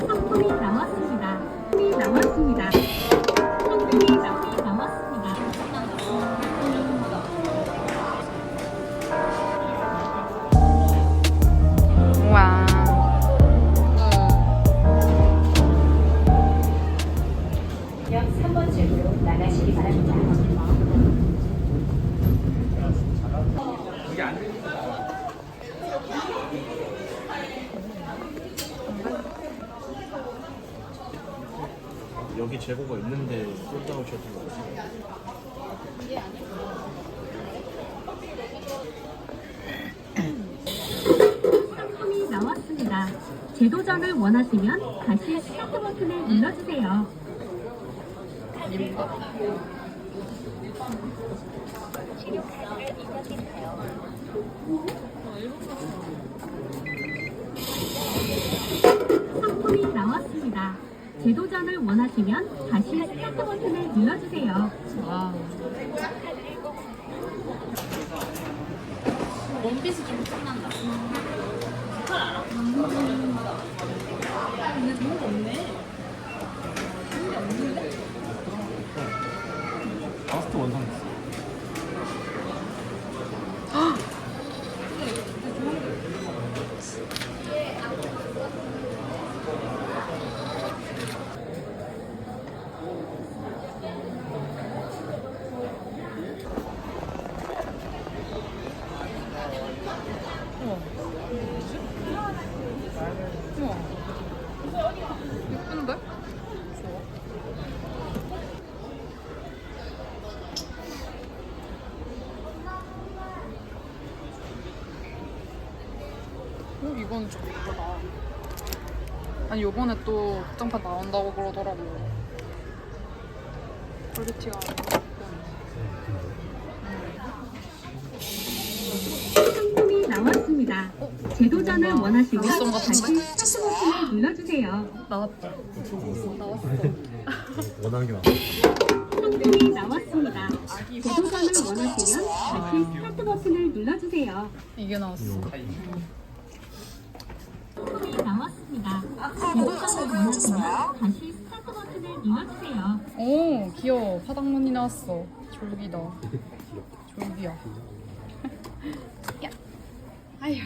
상품이 나왔습니다. 상품이 나왔습니다. 재도전을 원하시면 다시 스타트 버튼을 눌러주세요. 상품이 나왔습니다. 재도전을 원하시면 다시 스타트 버튼을 눌러주세요. 와. 원피스 좀 끝난다. 색깔 알아? nicht nur um 이건 좀 예쁘다. 아니, 요번에 또 극장판 나온다고 그러더라고. 퀄리티가 상품이 나왔습니다. 재도전을 원하시면 비싼 거 다시 같은데? 스타트 버튼을 눌러주세요. 나왔다. 원하는 게 많아. 상품이 나왔습니다. 재도전을 원하시면 다시 스타트 버튼을 눌러주세요. 이게 나왔어. 다시 스타트 버튼을 눌러주세요. 오, 귀여워. 파닥무늬 나왔어. 졸기다. 졸기야. 야. 아휴.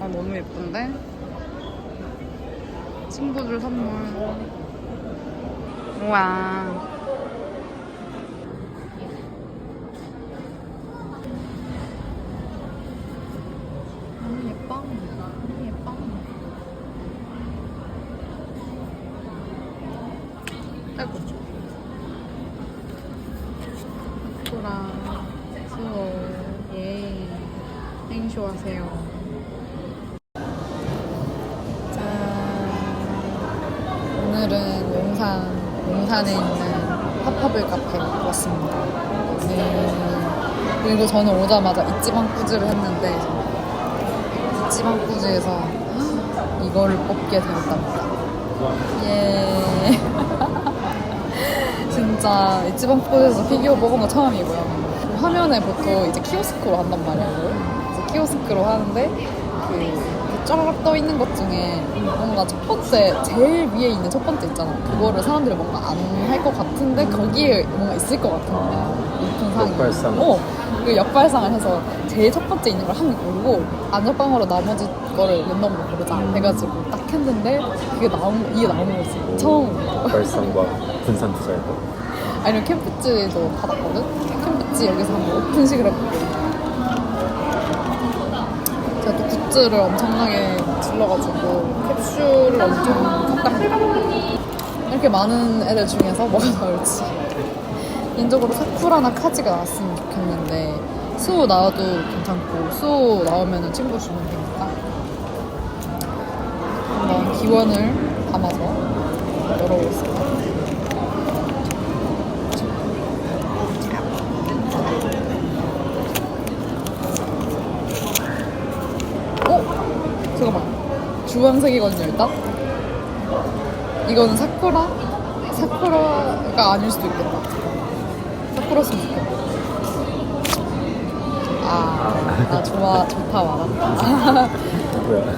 아, 너무 예쁜데? 친구들 선물. 우와. 너무 예뻐. 너무 예뻐. 아이고. 소라, 수호, 예. 행쇼 하세요. 짠. 오늘은 용산, 용산에 있는 팝팝을 카페 왔습니다. 네. 그리고 저는 오자마자 이지방 꾸즈를 했는데 지방 꾸즈에서 이거를 뽑게 되었답니다. 예. 진짜 이 지방 꾸즈에서 피규어 뽑은 거 처음이고요. 그 화면에 보통 이제 키오스크로 한단 말이에요. 키오스크로 하는데 그 쩌라락 떠 있는 것 중에 뭔가 첫 번째 제일 위에 있는 첫 번째 있잖아. 그거를 사람들이 뭔가 안 할 것 같은데 거기에 뭔가 있을 것 같은 거야. 상이. 역발상. 어. 그 역발상을 해서 제일 첫 번째 있는 걸 한 개 고르고 안전빵으로 나머지 거를 랜덤으로 고르자 해가지고 딱 했는데 그게 나온 이게 나오는 거지 처음 발상과 분산 투자했고. 아니면 캠프츠도 받았거든? 캠프츠 여기서 한번 오픈식을 해볼게. 제가 또 굿즈를 엄청나게 질러가지고 캡슐을 엄청 샀답니다 이렇게 많은 애들 중에서 뭐가 나올지. 개인적으로 사쿠라나 카지가 나왔으면 좋겠는데 수호 나와도 괜찮고 수호 나오면 친구 주면 되니까 한번 기원을 담아서 열어보겠습니다 어? 잠깐만 주황색이거든요 일단 이거는 사쿠라? 사쿠라가 아닐 수도 있겠다 사쿠라였으면 좋겠다 아, 나 좋아, 좋다 말았다. 뭐야?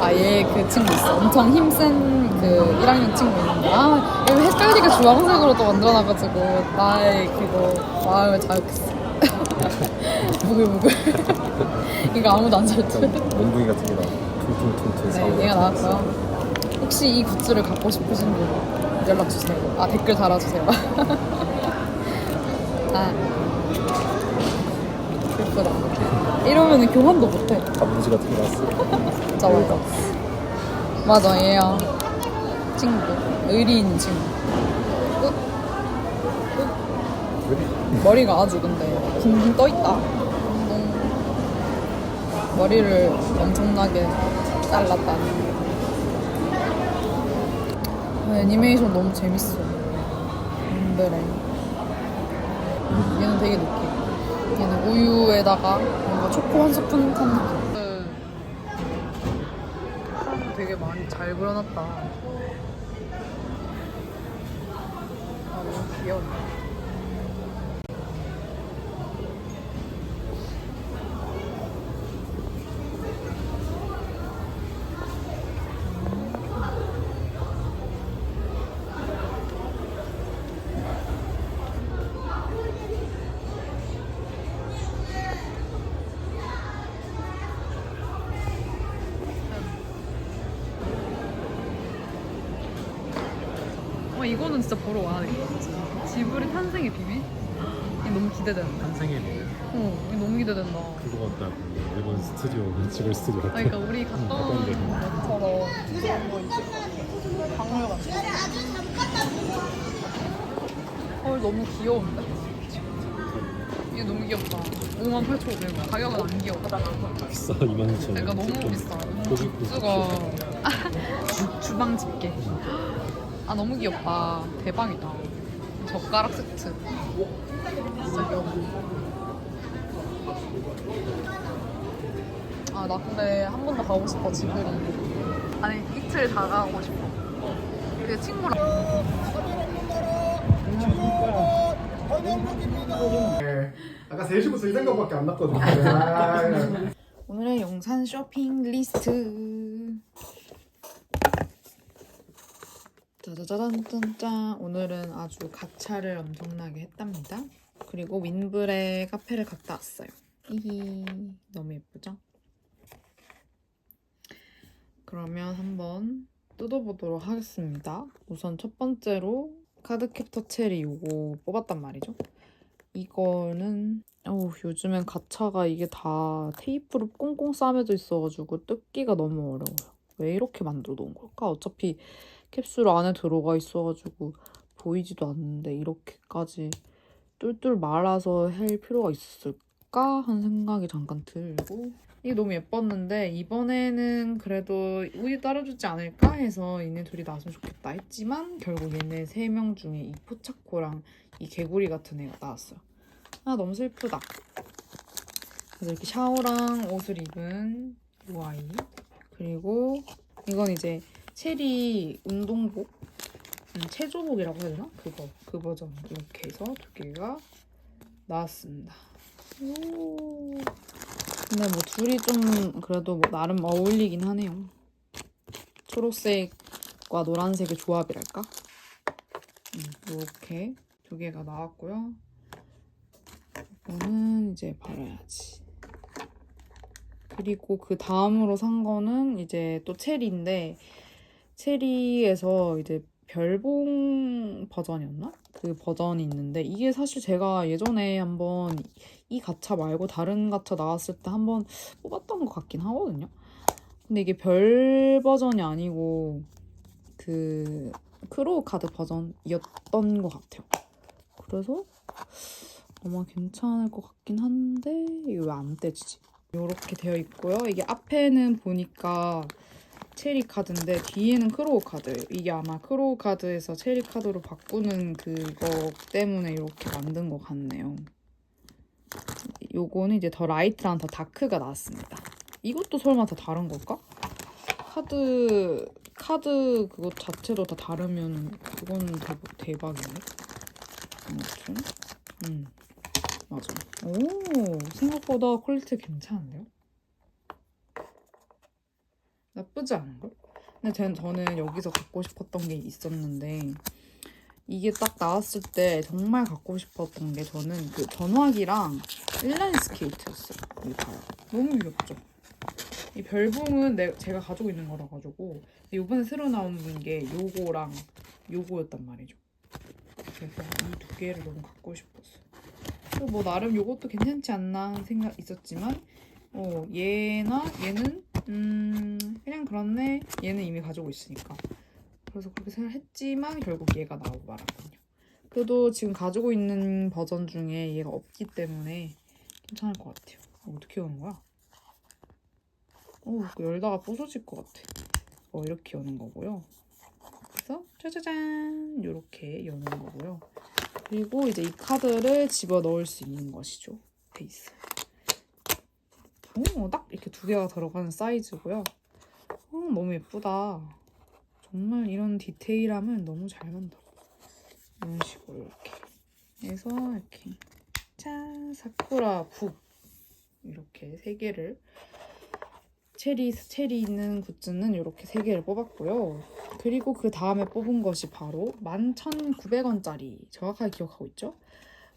아, 얘그 친구 있어. 엄청 힘센 그 1학년 친구 있는데, 아, 얘 헷갈리게 주황색으로 또 만들어놔가지고, 나의 그거, 마음을 자극했어. 부글부글. 이거 아무도 안살 듯. 몽둥이 같은 게 나와. 퉁퉁퉁퉁 네, 사오. 얘가 나왔고요. 혹시 이 굿즈를 갖고 싶으신 분 연락 주세요. 아 댓글 달아주세요. 아 예쁘다. 이러면은 교환도 못해. 가문지 같은 게 나왔어. 진짜 맞아. 맞아 얘야. 친구 의리인 친구. 끝. 끝. 머리가 아주 근데 붕붕 떠 있다. 머리를 엄청나게 잘랐다니. 아, 애니메이션 너무 재밌어. 인들에. 얘는 되게 느끼해. 얘는 우유에다가 뭔가 초코 한 스푼 탄 느낌. 되게 많이 잘 그려놨다. 아, 너무 귀여워. 어, 이거는 진짜 보러 와야 되겠다. 지브리 탄생의 비밀? 이게 너무 기대된다. 탄생의 뭐 어, 이게 너무 기대된다. 그거 같다. 그 일본 스튜디오, 지글 스튜디오 같아. 그러니까 우리 온데. 것처럼 박물관. 헐 너무 귀여운데? 이게 너무 귀엽다. 5만 8,500원. 가격은 안 귀여워. 비싸 2만 9천 원. 그러니까 너무 비싸. 고기 주- 주방 집게. 아 너무 귀엽다. 대박이다. 젓가락 세트. 진짜 귀여워. 아 나 근데 한 번 더 가고 싶어 지브리. 아니 이틀 다 가고 싶어. 그 친구랑. 아까 3시부터 이 생각밖에 안 났거든요. 아, 오늘의 용산 쇼핑 리스트. 짜자자잔짠짠. 오늘은 아주 가차를 엄청나게 했답니다. 그리고 윈블의 카페를 갔다 왔어요. 히히. 너무 예쁘죠? 그러면 한번 뜯어보도록 하겠습니다. 우선 첫 번째로 카드 캡터 체리 요거 뽑았단 말이죠. 이거는 어우, 요즘엔 가차가 이게 다 테이프로 꽁꽁 싸매져 있어가지고 뜯기가 너무 어려워요. 왜 이렇게 만들어 놓은 걸까? 어차피 캡슐 안에 들어가 있어가지고 보이지도 않는데 이렇게까지 뚫뚫 말아서 할 필요가 있을까? 하는 생각이 잠깐 들고 이게 너무 예뻤는데 이번에는 그래도 우유 따라주지 않을까 해서 얘네 둘이 나왔으면 좋겠다 했지만 결국 얘네 세 명 중에 이 포차코랑 이 개구리 같은 애가 나왔어요. 아 너무 슬프다. 그래서 이렇게 샤워랑 옷을 입은 이 아이 그리고 이건 이제 체리 운동복 음, 체조복이라고 해야 되나? 그거 그 버전 이렇게 해서 두 개가 나왔습니다. 오. 근데 뭐 둘이 좀 그래도 뭐 나름 어울리긴 하네요. 초록색과 노란색의 조합이랄까? 음, 이렇게 두 개가 나왔고요. 이거는 이제 바라야지. 그리고 그 다음으로 산 거는 이제 또 체리인데 체리에서 이제 별봉 버전이었나? 그 버전이 있는데 이게 사실 제가 예전에 한번 이 가차 말고 다른 가차 나왔을 때 한번 뽑았던 것 같긴 하거든요. 근데 이게 별 버전이 아니고 그 크로우 카드 버전이었던 것 같아요. 그래서 아마 괜찮을 것 같긴 한데 이게 왜안 떼지지? 이렇게 되어 있고요. 이게 앞에는 보니까 체리 카드인데 뒤에는 크로우 카드. 이게 아마 크로우 카드에서 체리 카드로 바꾸는 그거 때문에 이렇게 만든 것 같네요. 요거는 이제 더 라이트랑 더 다크가 나왔습니다. 이것도 설마 다 다른 걸까? 카드 카드 그거 자체도 다 다르면 그거는 대박, 대박이네. 아무튼 음 맞아. 오 생각보다 퀄리티 괜찮은데요? 나쁘지 않은걸? 근데 전, 저는 여기서 갖고 싶었던 게 있었는데 이게 딱 나왔을 때 정말 갖고 싶었던 게 저는 그 전화기랑 인라인 스케이트였어요. 이거 봐요. 너무 귀엽죠? 이 별붕은 내, 제가 가지고 있는 거라 가지고 이번에 새로 나온 게 요거랑 요거였단 말이죠. 그래서 이 두 개를 너무 갖고 싶었어요. 또 뭐 나름 요것도 괜찮지 않나 생각 있었지만 어 얘나 얘는 음 그냥 그렇네 얘는 이미 가지고 있으니까 그래서 그렇게 생각했지만 결국 얘가 나오고 말았군요. 그래도 지금 가지고 있는 버전 중에 얘가 없기 때문에 괜찮을 것 같아요. 어, 어떻게 여는 거야? 어, 이거 열다가 부서질 것 같아. 어, 이렇게 여는 거고요. 그래서 짜자잔 이렇게 여는 거고요. 그리고 이제 이 카드를 집어 넣을 수 있는 것이죠. 베이스. 오, 딱 이렇게 두 개가 들어가는 사이즈고요. 어, 너무 예쁘다. 정말 이런 디테일함을 너무 잘 만들어. 이런 식으로 이렇게 해서 이렇게 짠 사쿠라 북 이렇게 세 개를 체리 체리 있는 굿즈는 이렇게 세 개를 뽑았고요. 그리고 그 다음에 뽑은 것이 바로 11,900원짜리 정확하게 기억하고 있죠?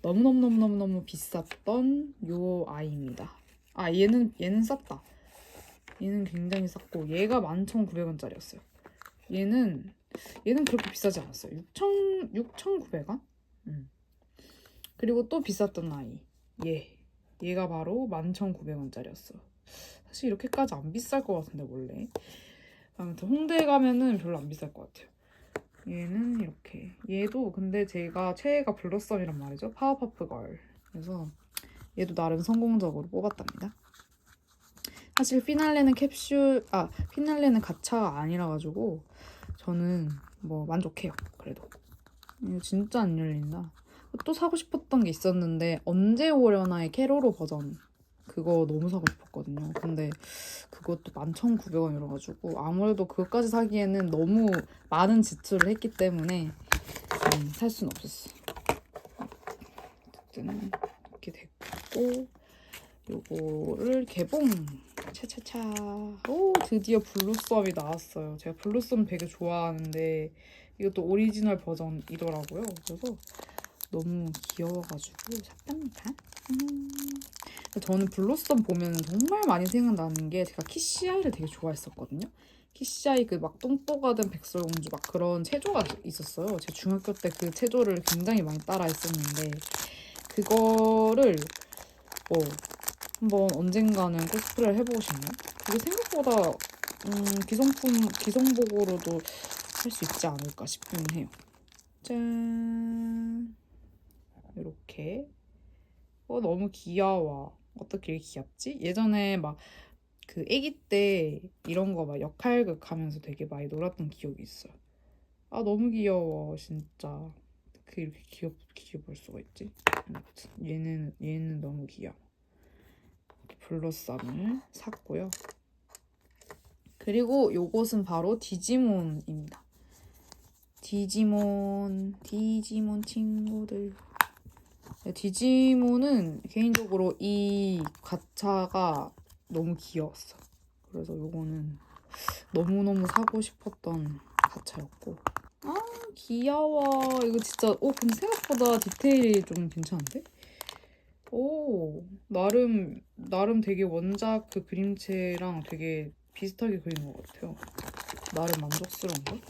너무너무너무너무 비쌌던 요 아이입니다. 아 얘는 얘는 쌌다. 얘는 굉장히 쌌고 얘가 11,900원짜리였어요. 얘는 얘는 그렇게 비싸지 않았어요. 6,000 6,900원? 음. 그리고 또 비쌌던 아이 얘 얘가 바로 11,900원짜리였어요. 사실 이렇게까지 안 비쌀 것 같은데 원래 아무튼 홍대 가면은 별로 안 비쌀 것 같아요 얘는 이렇게 얘도 근데 제가 최애가 블러썸이란 말이죠 파워퍼프 걸 그래서 얘도 나름 성공적으로 뽑았답니다. 사실 피날레는 캡슐 아 피날레는 가차가 아니라 가지고 저는 뭐 만족해요 그래도. 이거 진짜 안 열린다. 또 사고 싶었던 게 있었는데 언제 오려나의 캐로로 버전. 그거 너무 사고 싶었거든요. 근데 그것도 11,900원이라 가지고 아무래도 그것까지 사기에는 너무 많은 지출을 했기 때문에 음, 살 수는 없었어. 어쨌든 이렇게 됐고 요거를 개봉 차차차 오 드디어 블루썸이 나왔어요. 제가 블루썸 되게 좋아하는데 이것도 오리지널 버전이더라고요. 그래서 너무 귀여워가지고 샀답니다. 음. 저는 블루썸 보면 정말 많이 생각나는 게 제가 키시아이를 되게 좋아했었거든요. 키시아이 그 막 똥뽀가든 백설공주 막 그런 체조가 있었어요. 제 중학교 때 그 체조를 굉장히 많이 따라 했었는데 그거를 어 한번 언젠가는 코스프레를 해보고 싶네요. 그게 생각보다 음, 기성품 기성복으로도 할 수 있지 않을까 싶긴 해요. 짠 이렇게 어 너무 귀여워. 어떻게 이렇게 귀엽지? 예전에 막 그 아기 때 이런 거 막 역할극 하면서 되게 많이 놀았던 기억이 있어요. 아 너무 귀여워 진짜. 그 이렇게 귀엽 귀여볼 수가 있지? 아무튼 얘는 얘는 너무 귀여워. 블러썸을 샀고요. 그리고 요것은 바로 디지몬입니다. 디지몬 디지몬 친구들. 네, 디지몬은 개인적으로 이 가차가 너무 귀여웠어. 그래서 요거는 너무너무 사고 싶었던 가차였고. 아, 귀여워. 이거 진짜, 오, 근데 생각보다 디테일이 좀 괜찮은데? 오, 나름, 나름 되게 원작 그 그림체랑 되게 비슷하게 그린 것 같아요. 나름 만족스러운데?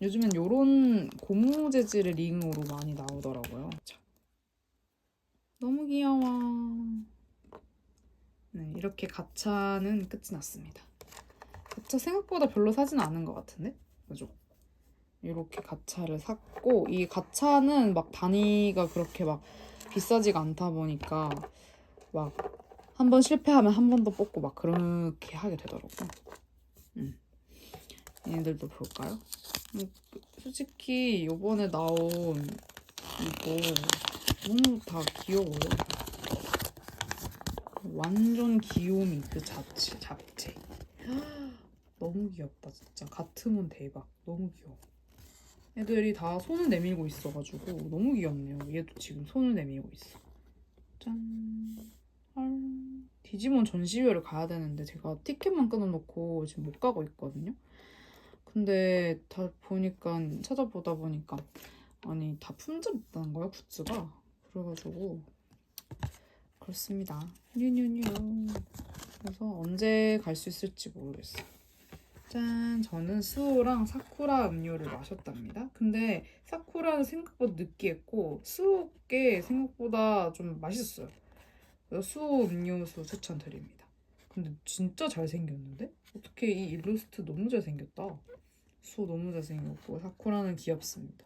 요즘엔 요런 고무 재질의 링으로 많이 나오더라고요. 참. 너무 귀여워. 네, 이렇게 가차는 끝이 났습니다. 가차 생각보다 별로 사진 않은 것 같은데? 그죠? 이렇게 가차를 샀고, 이 가차는 막 단위가 그렇게 막 비싸지가 않다 보니까 막 한 번 실패하면 한 번 더 뽑고 막 그렇게 하게 되더라고. 음. 얘네들도 볼까요? 음, 솔직히 요번에 나온 이거 너무 다 귀여워요. 완전 귀요미 그 자체 잡채. 너무 귀엽다 진짜. 가트몬 대박. 너무 귀여워. 애들이 다 손을 내밀고 있어가지고 너무 귀엽네요. 얘도 지금 손을 내밀고 있어. 짠. 헐. 디지몬 전시회를 가야 되는데 제가 티켓만 끊어놓고 지금 못 가고 있거든요. 근데 다 보니까 찾아보다 보니까 아니 다 품절 있다는 거예요 굿즈가. 그래가지고 그렇습니다. 뉴뉴뉴. 그래서 언제 갈 수 있을지 모르겠어요. 짠, 저는 스오랑 사쿠라 음료를 마셨답니다. 근데 사쿠라는 생각보다 느끼했고 스오게 생각보다 좀 맛있었어요. 수호 음료수 추천드립니다. 근데 진짜 잘생겼는데? 어떻게 이 일러스트 너무 잘생겼다. 수호 너무 잘생겼고 사쿠라는 귀엽습니다.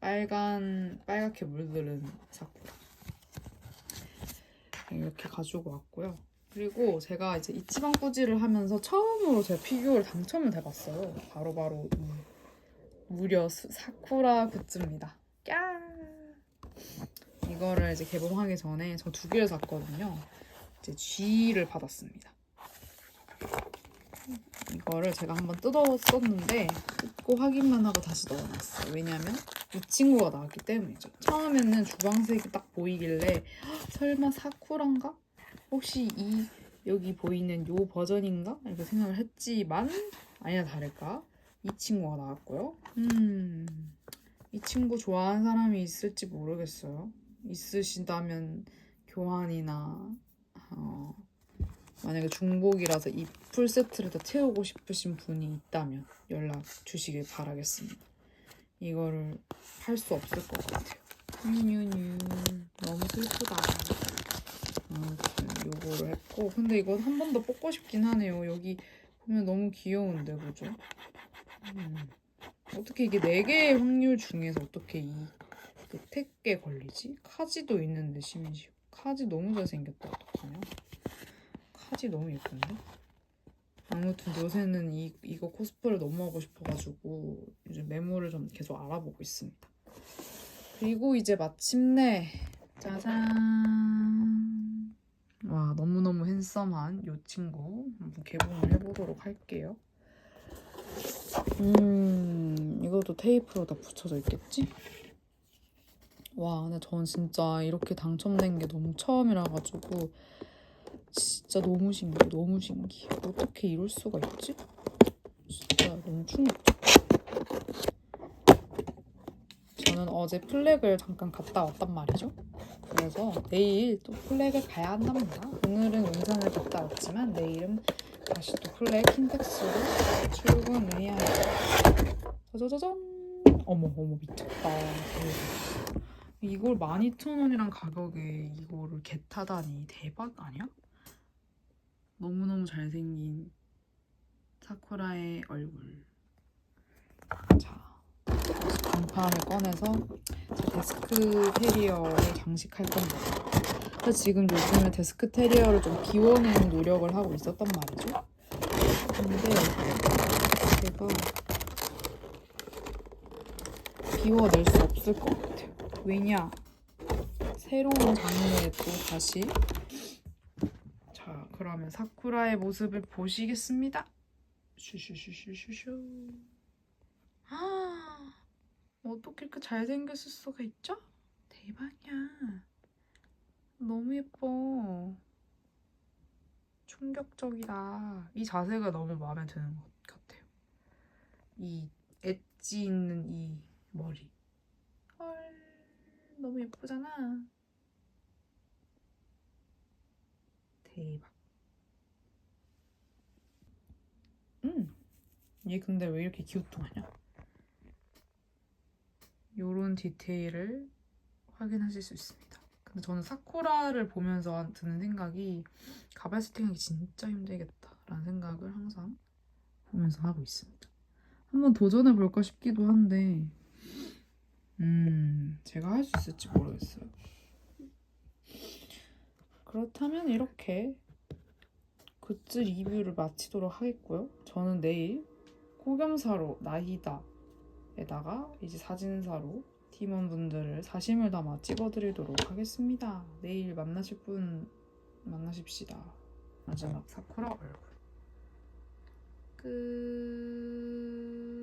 빨간 빨갛게 물들은 사쿠라. 이렇게 가지고 왔고요. 그리고 제가 이제 이치방 꾸지를 하면서 처음으로 제가 피규어를 당첨을 해봤어요. 바로바로 이 무려 수- 사쿠라 굿즈입니다. 까 이거를 이제 개봉하기 전에 저 두 개를 샀거든요. 이제 G를 받았습니다. 이거를 제가 한번 뜯었었는데 뜯고 확인만 하고 다시 넣어놨어요. 왜냐면 이 친구가 나왔기 때문이죠. 처음에는 주황색이 딱 보이길래 "헉, 설마 사쿠란가? 혹시 이 여기 보이는 요 버전인가? 이렇게 생각을 했지만 아니나 다를까 이 친구가 나왔고요. 음, 이 친구 좋아하는 사람이 있을지 모르겠어요. 있으시다면 교환이나 어, 만약에 중복이라서 이 풀 세트를 다 채우고 싶으신 분이 있다면 연락 주시길 바라겠습니다. 이거를 팔 수 없을 것 같아요. 뉴뉴뉴 너무 슬프다. 아무튼 요거를 했고 근데 이건 한번 더 뽑고 싶긴 하네요. 여기 보면 너무 귀여운데 그죠? 음. 어떻게 이게 4개의 확률 중에서 어떻게 이그 택에 걸리지? 카지도 있는데 심지어 카지 너무 잘생겼다 어떡하냐 카지 너무 예쁜데? 아무튼 요새는 이, 이거 코스프레를 너무 하고 싶어가지고 요즘 메모를 좀 계속 알아보고 있습니다 그리고 이제 마침내 짜잔 와 너무너무 핸섬한 요 친구 한번 개봉을 해보도록 할게요 음 이것도 테이프로 다 붙여져 있겠지? 와 근데 전 진짜 이렇게 당첨된 게 너무 처음이라 가지고 진짜 너무 신기해 너무 신기해 어떻게 이럴 수가 있지? 진짜 너무 충격적 저는 어제 플렉을 잠깐 갔다 왔단 말이죠 그래서 내일 또 플렉을 가야 한답니다. 오늘은 용산을 갔다 왔지만 내일은 다시 또 플렉 킨텍스로 출근을 해야 해요 짜자자잔 어머 어머 미쳤다 대박. 이걸 12,000원이란 가격에 이거를 겟하다니 대박 아니야? 너무너무 잘생긴 사쿠라의 얼굴. 자 간판을 꺼내서 제 데스크 테리어를 장식할 겁니다. 그래서 지금 요즘에 데스크 테리어를 좀 비워내는 노력을 하고 있었단 말이죠. 근데 제가 비워낼 수 없을 것 같아요. 왜냐? 새로운 장르에 또 다시 자 그러면 사쿠라의 모습을 보시겠습니다. 슈슈슈슈슈슈. 아 어떻게 이렇게 잘생겼을 수가 있죠? 대박이야. 너무 예뻐. 충격적이다. 이 자세가 너무 마음에 드는 것 같아요. 이 엣지 있는 이 머리. 헐 너무 예쁘잖아. 대박. 음 얘 근데 왜 이렇게 기우뚱하냐 요런 디테일을 확인하실 수 있습니다 근데 저는 사쿠라를 보면서 드는 생각이 가발 세팅하기 진짜 힘들겠다라는 생각을 항상 보면서 하고 있습니다 한번 도전해 볼까 싶기도 한데 음, 제가 할 수 있을지 모르겠어요. 그렇다면 이렇게 굿즈 리뷰를 마치도록 하겠고요. 저는 내일 호겸사로 나히다 에다가 이제 사진사로 팀원분들을 사심을 담아 찍어드리도록 하겠습니다. 내일 만나실 분 만나십시다. 마지막 사쿠라 얼굴 끝.